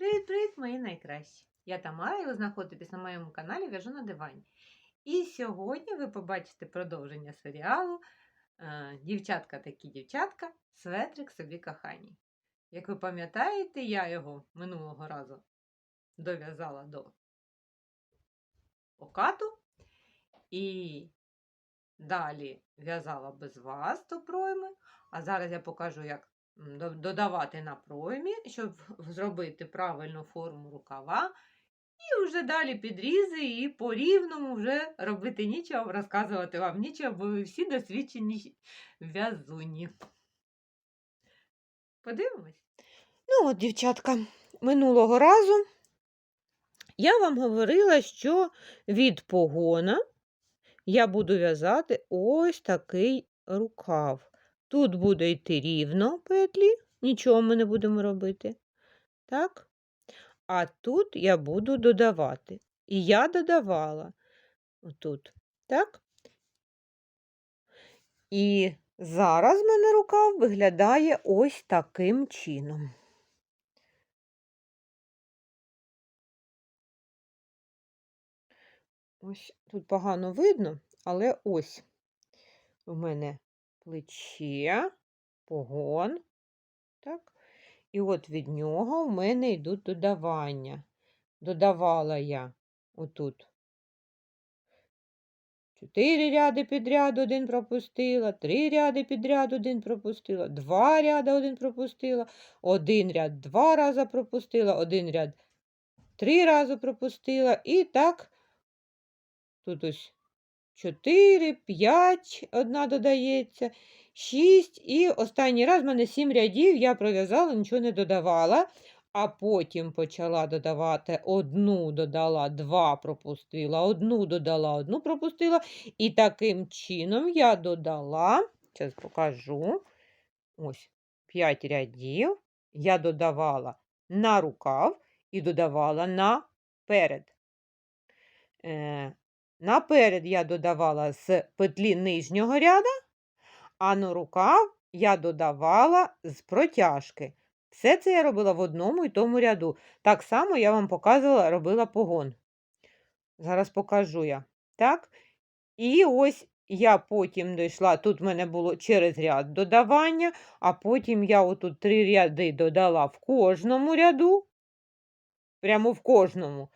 Привіт-привіт, мої найкращі! Я Тамара, і ви знаходитесь на моєму каналі В'яжу на дивані. І сьогодні ви побачите продовження серіалу е, Дівчатка такі дівчатка, Светрик собі коханій. Як ви пам'ятаєте, я його минулого разу дов'язала до окату і далі в'язала без вас до пройми, а зараз я покажу, як додавати на проймі, щоб зробити правильну форму рукава. І вже далі підрізи, і по рівному вже робити нічого, розказувати вам нічого, бо ви всі досвідчені в'язуні. Подивимось. Ну от, дівчатка, минулого разу я вам говорила, що від погона я буду в'язати ось такий рукав. Тут буде йти рівно петлі, нічого ми не будемо робити. Так? А тут я буду додавати. І я додавала отут. Так? І зараз в мене рукав виглядає ось таким чином. Ось тут погано видно, але ось в мене плече, погон. Так? І от від нього в мене йдуть додавання. Додавала я отут. Чотири ряди підряд один пропустила, три ряди підряд один пропустила, два ряди один пропустила, один ряд два рази пропустила, один ряд три рази пропустила. І так, тут ось 4, 5, одна додається, 6. І останній раз в мене 7 рядів я пров'язала, нічого не додавала. А потім почала додавати одну додала, два пропустила, одну додала, одну пропустила. І таким чином я додала, зараз покажу, ось 5 рядів. Я додавала на рукав і додавала наперед. Е, Наперед я додавала з петлі нижнього ряда, а на рукав я додавала з протяжки. Все це я робила в одному і тому ряду. Так само я вам показувала, робила погон. Зараз покажу я. Так? І ось я потім дійшла, тут в мене було через ряд додавання, а потім я отут три ряди додала в кожному ряду, прямо в кожному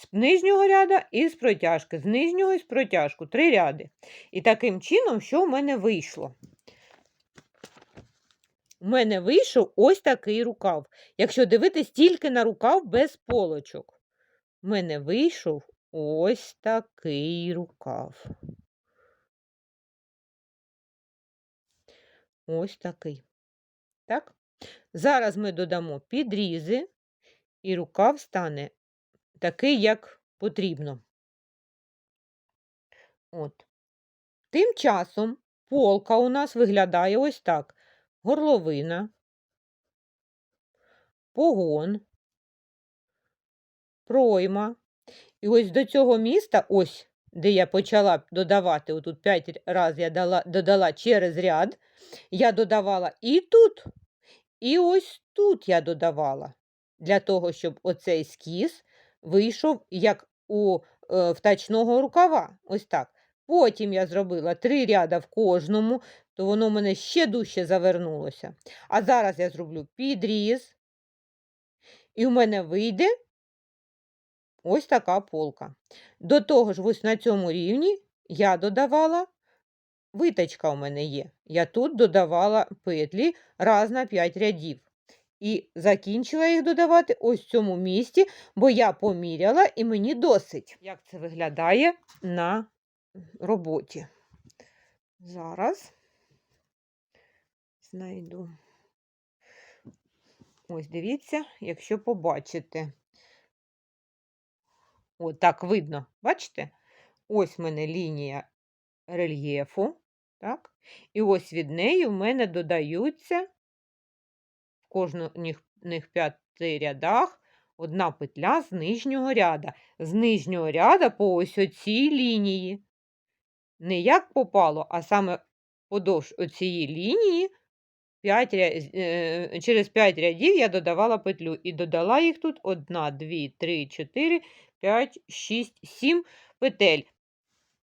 з нижнього ряда і з протяжки, з нижнього і з протяжку, три ряди. І таким чином, що в мене вийшло? У мене вийшов ось такий рукав. Якщо дивитись тільки на рукав без полочок. У мене вийшов ось такий рукав. Ось такий. Так? Зараз ми додамо підрізи, і рукав стане такий, як потрібно. От. Тим часом полка у нас виглядає ось так: горловина, погон, пройма. І ось до цього міста, ось де я почала додавати, отут 5 разів я дала, додала через ряд, я додавала і тут, і ось тут я додавала, для того, щоб оцей скіз вийшов як у е, втачного рукава. Ось так. Потім я зробила три ряда в кожному, то воно в мене ще дужче завернулося. А зараз я зроблю підріз, і в мене вийде ось така полка. До того ж, ось на цьому рівні я додавала, витачка у мене є. Я тут додавала петлі раз на 5 рядів. І закінчила їх додавати ось в цьому місці, бо я поміряла і мені досить. Як це виглядає на роботі? Зараз знайду. Ось дивіться, якщо побачите. От так видно, бачите? Ось в мене лінія рельєфу, так? І ось від неї в мене додаються кожних них п'яти рядах одна петля з нижнього ряда. З нижнього ряда по ось оцій лінії. Не як попало, а саме подовж оцієї лінії 5, через 5 рядів я додавала петлю і додала їх тут 1, 2, 3, 4, 5, 6, 7 петель.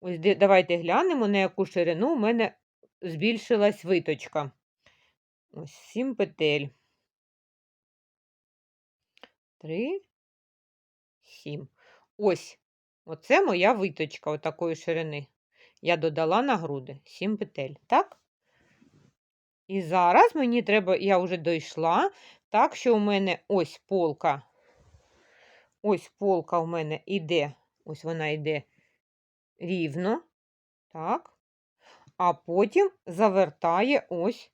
Ось давайте глянемо, на яку ширину у мене збільшилась виточка. Ось 7 петель. 3, 7. Ось. Оце моя виточка отакої ширини. Я додала на груди 7 петель, так? І зараз мені треба, я вже дійшла, так що у мене ось полка. Ось полка у мене йде, ось вона йде рівно, так? А потім завертає ось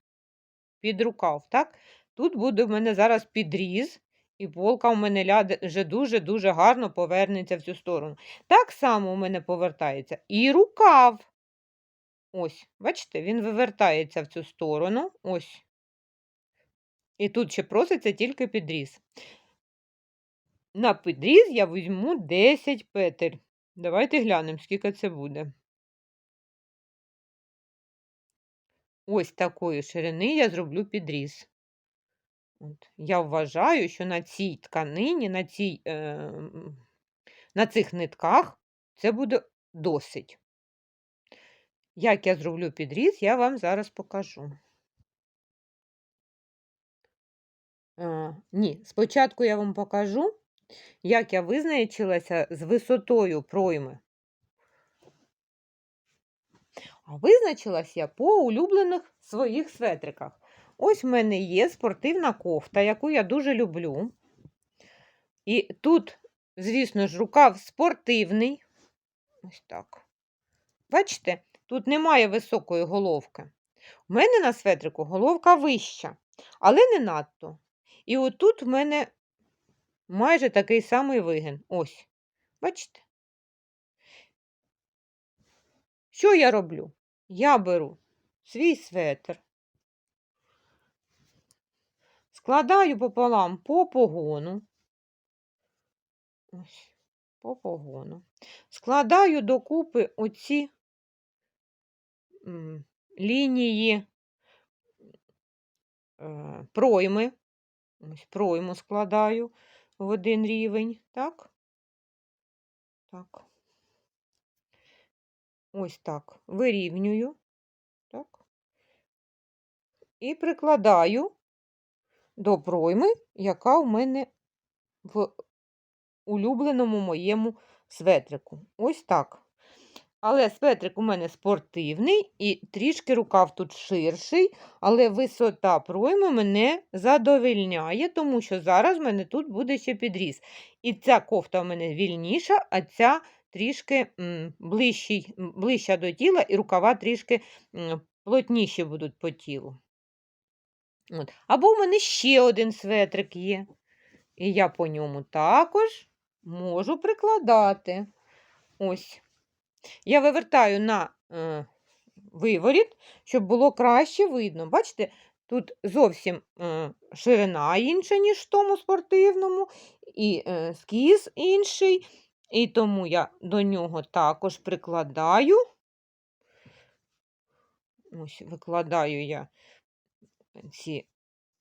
під рукав, так? Тут буде в мене зараз підріз, і полка у мене ляде вже дуже-дуже гарно повернеться в цю сторону. Так само у мене повертається і рукав. Ось, бачите, він вивертається в цю сторону. Ось. І тут ще проситься тільки підріз. На підріз я візьму 10 петель. Давайте глянемо, скільки це буде. Ось такої ширини я зроблю підріз. От. Я вважаю, що на цій тканині, на, цій, е, на цих нитках це буде досить. Як я зроблю підріз, я вам зараз покажу. А, ні, спочатку я вам покажу, як я визначилася з висотою пройми. А визначилась я по улюблених своїх светриках. Ось в мене є спортивна кофта, яку я дуже люблю. І тут, звісно ж, рукав спортивний. Ось так. Бачите, тут немає високої головки. У мене на светрику головка вища, але не надто. І отут в мене майже такий самий вигин. Ось. Бачите? Що я роблю? Я беру свій светр, складаю пополам по погону. Ось, по погону. Складаю докупи оці лінії е, пройми. Ось пройму складаю в один рівень, так? Так. Ось так. Вирівнюю, так. І прикладаю до пройми, яка у мене в улюбленому моєму светрику. Ось так. Але светрик у мене спортивний і трішки рукав тут ширший, але висота пройми мене задовільняє, тому що зараз в мене тут буде ще підріз. І ця кофта у мене вільніша, а ця трішки ближчий, ближча до тіла, і рукава трішки плотніші будуть по тілу. От. Або у мене ще один светрик є. І я по ньому також можу прикладати. Ось. Я вивертаю на е, виворіт, щоб було краще видно. Бачите, тут зовсім е, ширина інша, ніж в тому спортивному, і е, скіз інший. І тому я до нього також прикладаю. Ось, викладаю я ці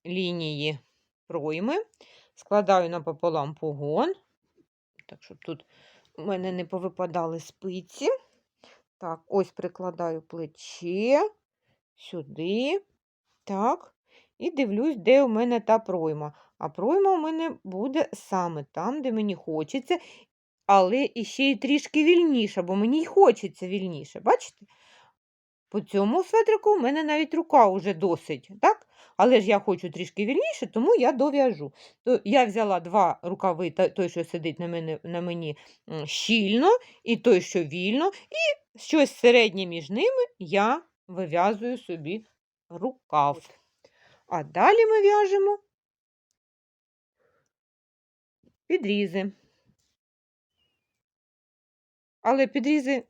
лінії пройми, складаю напополам погон, так, щоб тут у мене не повипадали спиці. Так, ось прикладаю плече сюди. Так. І дивлюсь, де у мене та пройма. А пройма у мене буде саме там, де мені хочеться, але іще й трішки вільніше, бо мені й хочеться вільніше. Бачите? По цьому светрику у мене навіть рука вже досить, так? Але ж я хочу трішки вільніше, тому я дов'яжу. То я взяла два рукави, той, що сидить на, мене, на мені щільно, і той, що вільно, і щось середнє між ними я вив'язую собі рукав. А далі ми в'яжемо підрізи. Але підрізи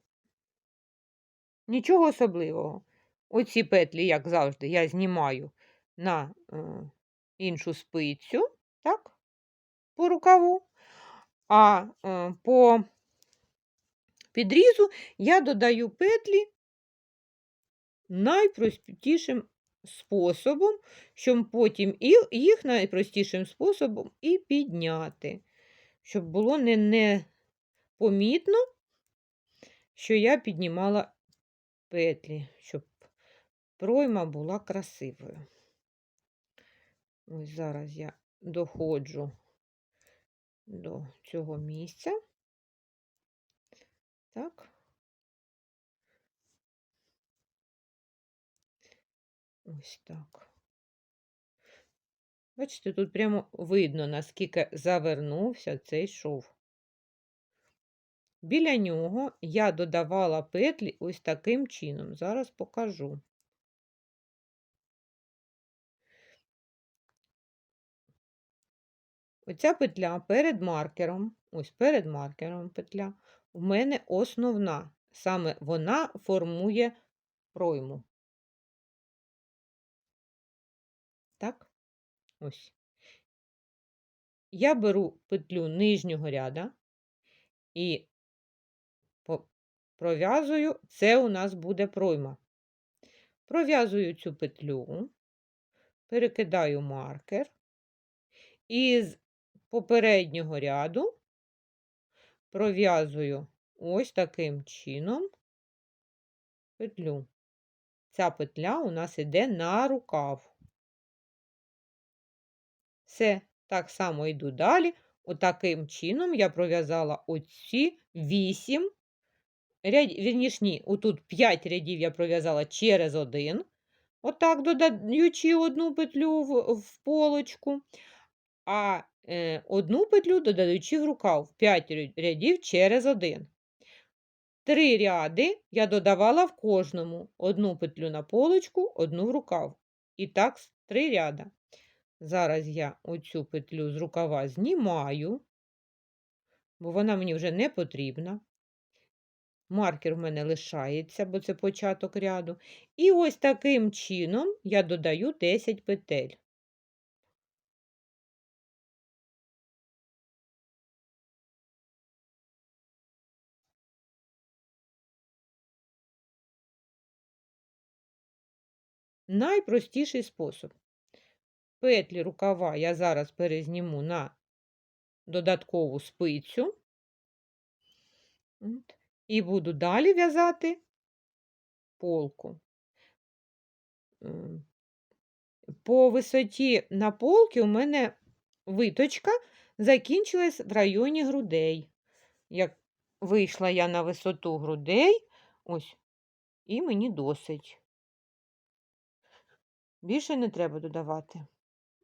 нічого особливого. Оці петлі, як завжди, я знімаю на е, іншу спицю, так, по рукаву, а е, по підрізу я додаю петлі найпростішим способом, щоб потім їх найпростішим способом і підняти, щоб було не, не помітно, що я піднімала петлі, щоб пройма була красивою. Ось зараз я доходжу до цього місця. Так. Ось так. Бачите, тут прямо видно, наскільки завернувся цей шов. Біля нього я додавала петлі ось таким чином. Зараз покажу. Оця петля перед маркером, ось перед маркером петля, у мене основна. Саме вона формує пройму. Так? Ось. Я беру петлю нижнього ряда і пров'язую, це у нас буде пройма. Пров'язую цю петлю, перекидаю маркер і з попереднього ряду пров'язую ось таким чином петлю. Ця петля у нас іде на рукав. Все, так само йду далі. Отаким чином я пров'язала оці 8 рядів, вірніш, ні, отут 5 рядів я пров'язала через один, отак додаючи одну петлю в, в полочку, а е, одну петлю додаючи в рукав 5 рядів через один. Три ряди я додавала в кожному одну петлю на полочку, одну в рукав. І так три ряда. Зараз я оцю петлю з рукава знімаю, бо вона мені вже не потрібна. Маркер в мене лишається, бо це початок ряду. І ось таким чином я додаю 10 петель. Найпростіший спосіб. Петлі рукава я зараз перезніму на додаткову спицю. От. І буду далі в'язати полку. По висоті на полки у мене виточка закінчилась в районі грудей. Як вийшла я на висоту грудей, ось, і мені досить. Більше не треба додавати.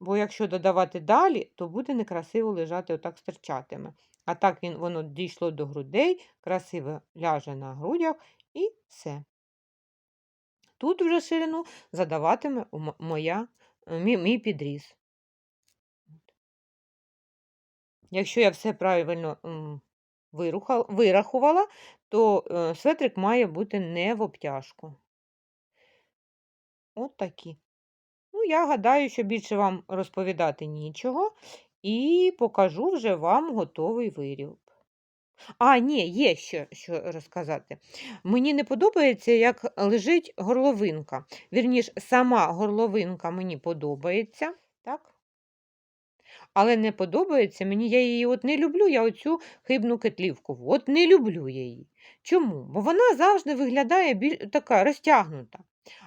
Бо якщо додавати далі, то буде некрасиво лежати, отак стирчатиме. А так він, воно дійшло до грудей, красиво ляже на грудях і все. Тут вже ширину задаватиме моя, е, мій, мій підріз. Якщо я все правильно вирахувала, то е, светрик має бути не в обтяжку. От такі. Я гадаю, що більше вам розповідати нічого, і покажу вже вам готовий виріб. А, ні, є ще що розказати. Мені не подобається, як лежить горловинка. Вірніш, сама горловинка мені подобається, так? Але не подобається мені, я її от не люблю, я оцю хибну кетлівку. От не люблю я її. Чому? Бо вона завжди виглядає біль... така розтягнута.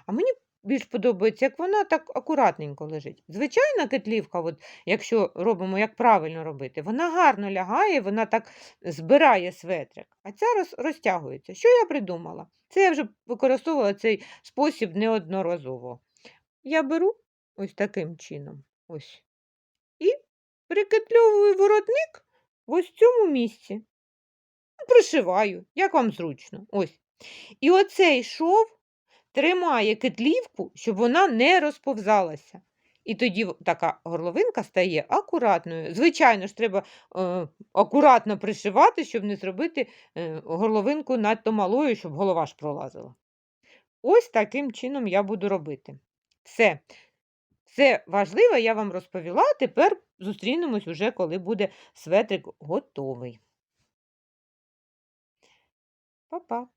А мені більш подобається, як вона так акуратненько лежить. Звичайна кетлівка, от, якщо робимо, як правильно робити, вона гарно лягає, вона так збирає светрик, а ця роз... розтягується. Що я придумала? Це я вже використовувала цей спосіб неодноразово. Я беру ось таким чином. Ось. І прикетльовую воротник в ось цьому місці. Пришиваю, як вам зручно. Ось. І оцей шов тримає кетлівку, щоб вона не розповзалася. І тоді така горловинка стає акуратною. Звичайно ж, треба е, акуратно пришивати, щоб не зробити е, горловинку надто малою, щоб голова ж пролазила. Ось таким чином я буду робити. Все. Це важливо, я вам розповіла. Тепер зустрінемось уже, коли буде светрик готовий. Па-па!